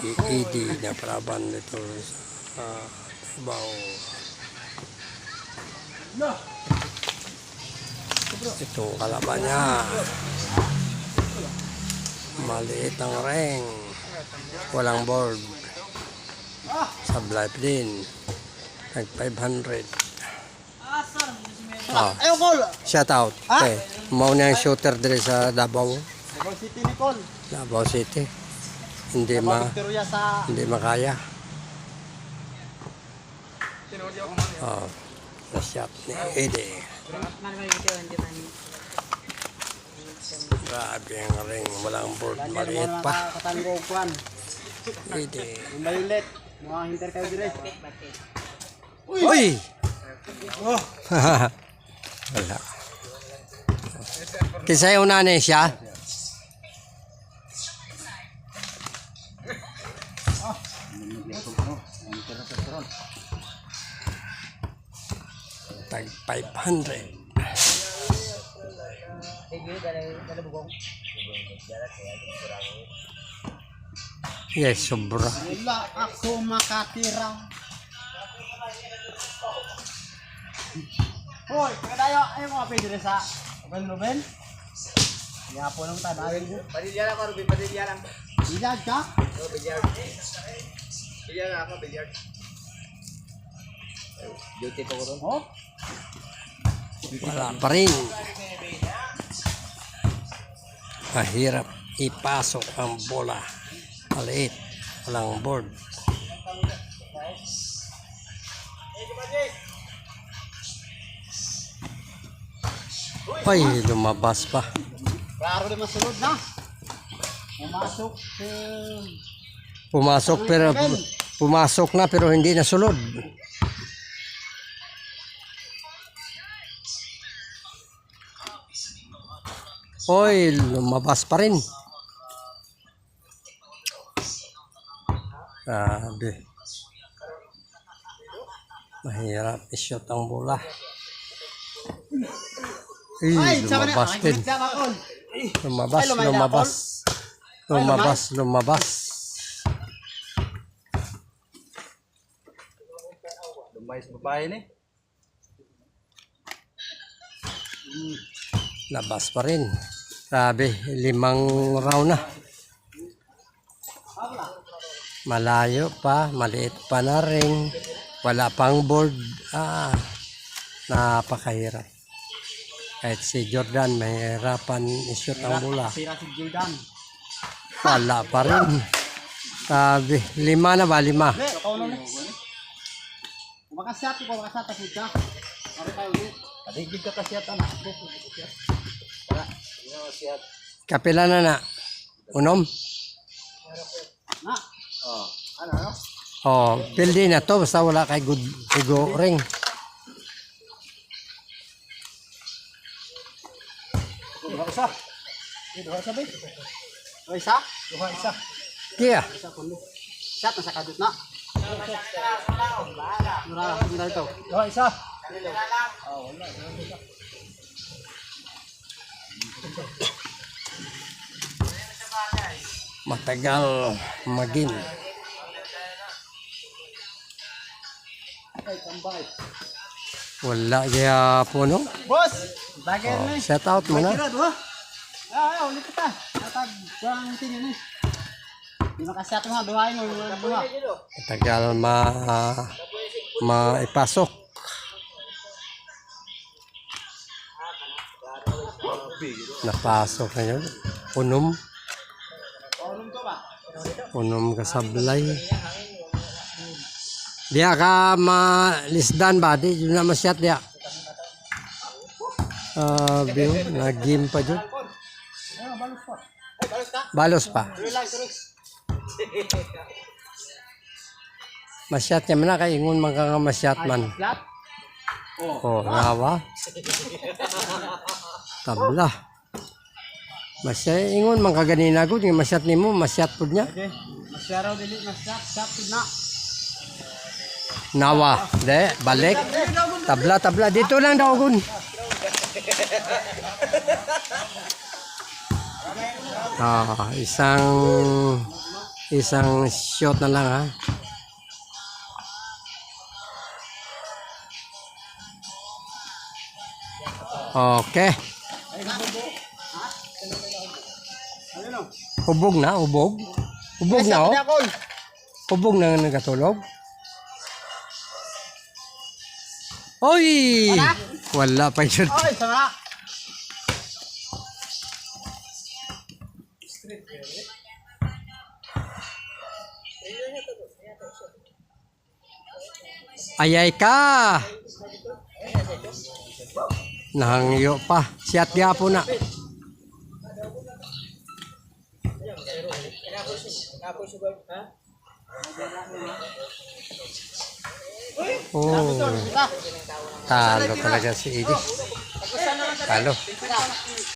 ED na paraban dito sa Davao. Ito ang kalaban niya. Maliit ang ring. Walang board. Sablay din. Nag 500. Ah, shout out. Ah? Okay. Mao na yung shooter dire sa Davao. Davao City ni Col. Davao City. Hindi ma hindi makaya. Oh, na-shot ni Eddie. Grabe ang ring. Walang board. Maliit pa. Yung violet. Mga hinter kayo dire. Uy! Wala. Kisay una na siya. Tag 500. Yes, sobra. Wala ako makatira. Hoy, kadayo ay mga pwede sa Ruben Ruben. Ya po nang tanawin ko. Padilya lang ako, Ruby. Padilya lang. Ilag ka? Oh, bilyard. Bilyard lang ako, bilyard. Duty ko ko ron. Oh, Wala pa rin. Mahirap ipasok ang bola. Maliit. Walang board. Ay, lumabas pa. klaro na masulod na. Pumasok si... Pumasok pero pumasok na pero hindi nasulod. Oy, lumabas pa rin. Grabe. Mahirap i-shot ang bola. Ay, lumabas Ay, din. Lumabas, lumabas. Lumabas, lumabas. Lumay sa babae ni. Labas pa rin. Grabe, limang round na. Malayo pa, maliit pa na rin. Wala pang board. Ah, napakahirap. Kahit si Jordan, mahirapan i-shoot ang bola. Sira si Jordan. Wala pa rin. Sabi, lima na ba? Lima. Makasat ko, makasat ako siya. Mari tayo ulit. Ka kasi ata na. Kapila na na. Unom? Na. Oh. Ano, ano? Oh, pildi na to. Basta wala kay good igo ring. Duha isa. Duha isa ba? Duha isa? Duha isa. Kaya, Isa na sa kadut na. Mura, mura ito. Duha isa. matagal magin. Ay, tambay. Wala kaya po no? Boss! Bagay Oh, na eh. set out mo na. Tira, duha. Ah, ah, ulit kita. Natag, bang tingin eh. Di makasat mo ha, duha mo. Matagal ma maipasok. Napasok na yun. Unom. Unom ka sablay. Diya ka malisdan ba? Di na masyat diya. Ah, biyo, nag-game pa dyan. Balos pa. Masyat niya man na kay ingon man ka nga masyat man. Flat? Oh, nawa. Tabla. Masya ingon man ka ganina gud nga masyat nimo, masyat pud niya. Okay. Masyaraw dili, masyat, shot na. Nawa. De, balik. Tabla, tabla dito lang daw gun. Ah, isang Isang shot na lang ha. Okay. Hubog na, hubog. Hubog na oh. Ako. Hubog na nagatulog. Oy! Wala pa yun. Ay, sama. Ayay ka! Nahangyo pa. Siyat po na. Oh, talo talaga si Idi. Talo.